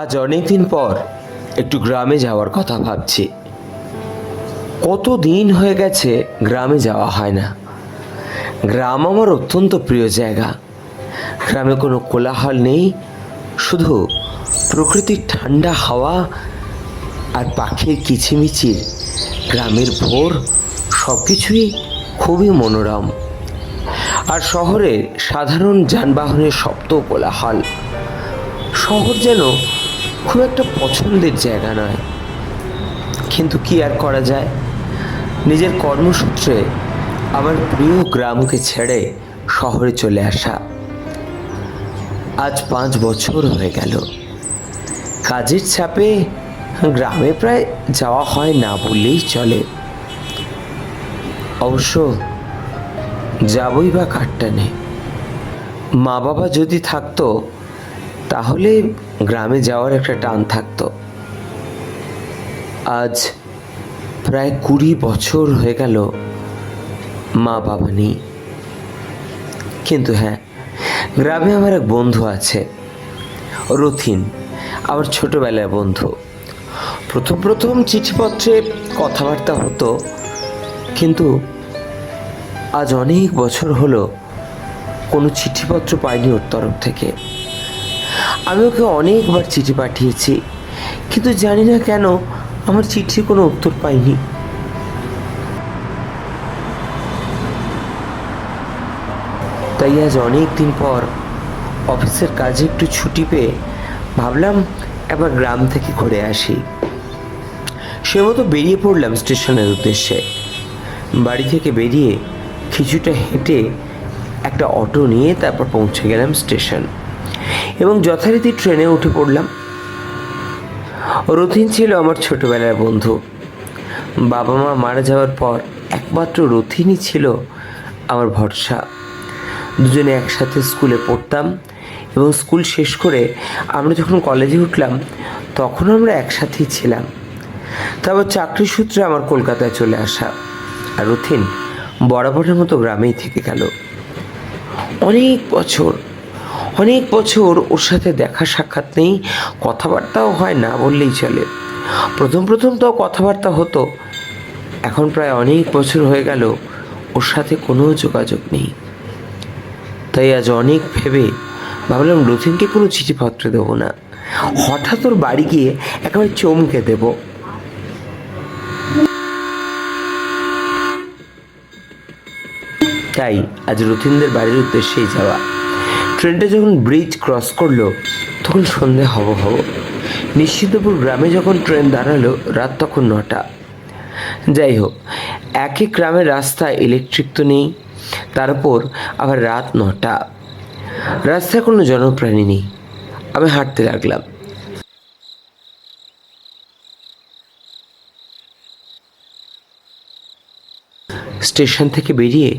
আজ অনেকদিন পর একটু গ্রামে যাওয়ার কথা ভাবছি। কত দিন হয়ে গেছে গ্রামে যাওয়া হয় না। গ্রাম আমার অত্যন্ত প্রিয় জায়গা। গ্রামে কোনো কোলাহল নেই, শুধু প্রকৃতির ঠান্ডা হাওয়া আর পাখির কিচিমিচির গ্রামের ভোর সব কিছুই খুবই মনোরম। আর শহরে সাধারণ যানবাহনের শব্দ কোলাহল, শহর যেন খুব একটা পছন্দের জায়গা নয়। কিন্তু কি আর করা যায়? নিজের কর্মসূত্রে আমার প্রিয় গ্রামকে ছেড়ে শহরে চলে আসা। আজ পাঁচ বছর হয়ে গেল। কাজের চাপে গ্রামে প্রায় যাওয়া হয় না বললেই চলে। অবশ্য যাবই বা কাটটানে মা বাবা যদি থাকতো তাহলে গ্রামে যাওয়ার একটা টান থাকতো। আজ প্রায় কুড়ি বছর হয়ে গেল মা বাবা নেই। কিন্তু হ্যাঁ গ্রামে আমার এক বন্ধু আছে, রথিন, আমার ছোটবেলার বন্ধু। প্রথম প্রথম চিঠিপত্রে কথাবার্তা হতো, কিন্তু আজ অনেক বছর হলো কোনো চিঠিপত্র পাইনি ওর তরফ থেকে। আমি ওকে অনেকবার চিঠি পাঠিয়েছি, কিন্তু জানি না কেন আমার চিঠির কোনো উত্তর পাইনি। তাই আজ অনেক দিন পর অফিসের কাজে একটু ছুটি পেয়ে ভাবলাম একবার গ্রাম থেকে ঘুরে আসি। সে মতো বেরিয়ে পড়লাম স্টেশনের উদ্দেশ্যে। বাড়ি থেকে বেরিয়ে কিছুটা হেঁটে একটা অটো নিয়ে তারপর পৌঁছে গেলাম স্টেশন। এবং যথারীতি ট্রেনে উঠে পড়লাম। রথিন ছিল আমার ছোটবেলার বন্ধু। বাবা মা মারা যাওয়ার পর একমাত্র রথিনই ছিল আমার ভরসা। দুজনে একসাথে স্কুলে পড়তাম এবং স্কুল শেষ করে আমরা যখন কলেজে উঠলাম, তখন আমরা একসাথেই ছিলাম। তারপর চাকরি সূত্রে আমার কলকাতায় চলে আসা আর রথিন বরাবরের মতো গ্রামেই থেকে গেল। অনেক বছর অনেক বছর ওর সাথে দেখা সাক্ষাৎ নেই, কথাবার্তাও হয় না বললেই চলে। প্রথম প্রথম তো কথাবার্তা হতো, এখন প্রায় অনেক বছর হয়ে গেল ওর সাথে কোনো যোগাযোগ নেই। তাই আজ অনেক ভেবে ভাবলাম রথিনকে কোনো চিঠিপত্র দেবো না। হঠাৎ ওর বাড়ি গিয়ে একেবারে চমকে দেবো। তাই আজ রথিনদের বাড়ির উদ্দেশ্যেই যাওয়া। ট্রেনটা যখন ব্রিজ ক্রস করল, তখন সন্ধে হব হব। নিশ্চিন্তপুর গ্রামে যখন ট্রেন দাঁড়াল, রাত তখন নটা। যাই হোক এক এক গ্রামের রাস্তায় ইলেকট্রিক তো নেই, তার উপর আবার রাত নটা। রাস্তায় কোনো জনপ্রাণী নেই। আমি হাঁটতে লাগলাম। স্টেশন থেকে বেরিয়ে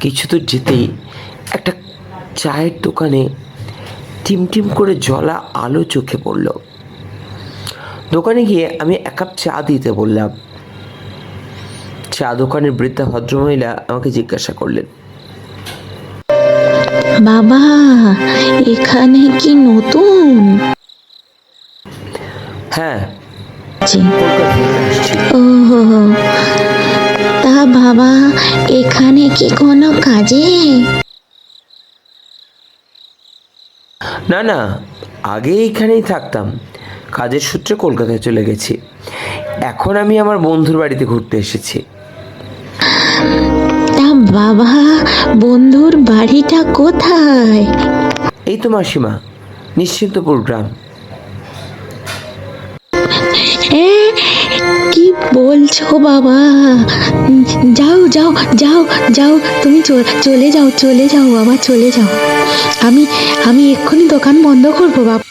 কিছু দূর যেতেই একটা চায়ের দোকানে টিমটিম করে জ্বলা আলো চোখে পড়ল। দোকানে গিয়ে আমি এক কাপ চা দিতে বললাম। চা দোকানের বৃদ্ধা ভদ্রমহিলা আমাকে জিজ্ঞাসা করলেন। বাবা এখানে কি নতুন? হ্যাঁ। ও তা বাবা এখানে কি কোনো কাজে? না না আগে এইখানেই থাকতাম। কাজের সূত্রে কলকাতায় চলে গেছি। এখন আমি আমার বন্ধুর বাড়িতে ঘুরতে এসেছি। তা বাবা বন্ধুর বাড়িটা কোথায়? এই তো মাসিমা নিশ্চিন্তপুর গ্রাম। কি বলছো বাবা? যাও যাও যাও যাও, তুমি চলে যাও চলে যাও বাবা, চলে যাও। আমি আমি এক্ষুনি দোকান বন্ধ করব বাবা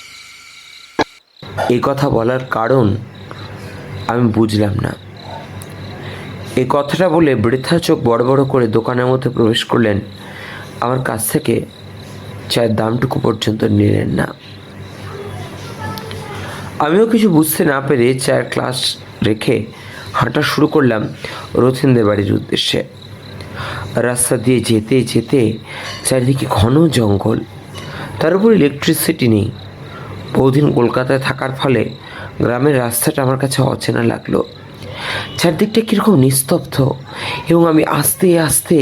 এই কথা বলার কারণ আমি বুঝলাম না। এই কথাটা বলে বৃথা চোখ বড় বড় করে দোকানের মধ্যে প্রবেশ করলেন। আমার কাছ থেকে চায়ের দামটুকু পর্যন্ত নিলেন না। আমিও কিছু বুঝতে না পেরে চায়ের ক্লাস রেখে হাঁটা শুরু করলাম রথিনদের বাড়ির উদ্দেশ্যে। রাস্তা দিয়ে যেতে যেতে চারিদিকে ঘন জঙ্গল। তার উপর ইলেকট্রিসিটি নেই। বহুদিন কলকাতায় থাকার ফলে গ্রামের রাস্তাটা আমার কাছে অচেনা লাগল। চারদিকটা কীরকম নিস্তব্ধ এবং আমি আস্তে আস্তে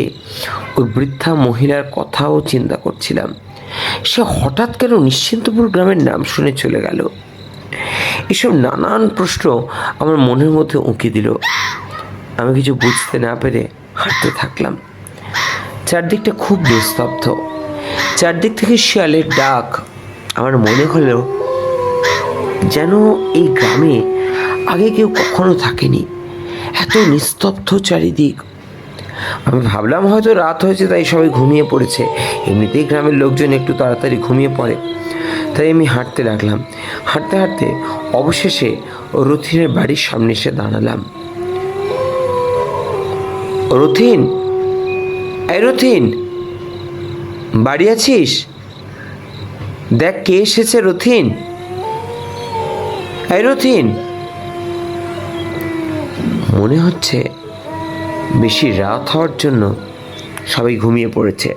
ওই বৃদ্ধা মহিলার কথাও চিন্তা করছিলাম। সে হঠাৎ কেন নিশ্চিন্তপুর গ্রামের নাম শুনে চলে গেল। এসব নানান প্রশ্ন আমার মনের মধ্যে উঁকি দিল। আমি কিছু বুঝতে না পেরে হাঁটতে থাকলাম। চারদিকটা খুব নিস্তব্ধ। চারদিক থেকে শিয়ালের ডাক আমার মনে হলো যেন এই গ্রামে আগে কেউ কখনো থাকেনি। এত নিস্তব্ধ চারিদিক আমি ভাবলাম হয়তো রাত হয়েছে, তাই সবাই ঘুমিয়ে পড়েছে। এমনিতেই গ্রামের লোকজন একটু তাড়াতাড়ি ঘুমিয়ে পড়ে। তাই আমি হাঁটতে লাগলাম। হাঁটতে হাঁটতে অবশেষে রথিনের বাড়ির সামনে এসে দাঁড়ালাম। রথিন! এই রথিন! বাড়ি আছিস? দেখ কে এসেছে রথিন! এই রথিন! মনে হচ্ছে বেশি রাত হওয়ার জন্য সবাই ঘুমিয়ে পড়েছে।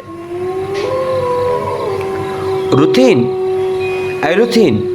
রুথিন আই রুথিন।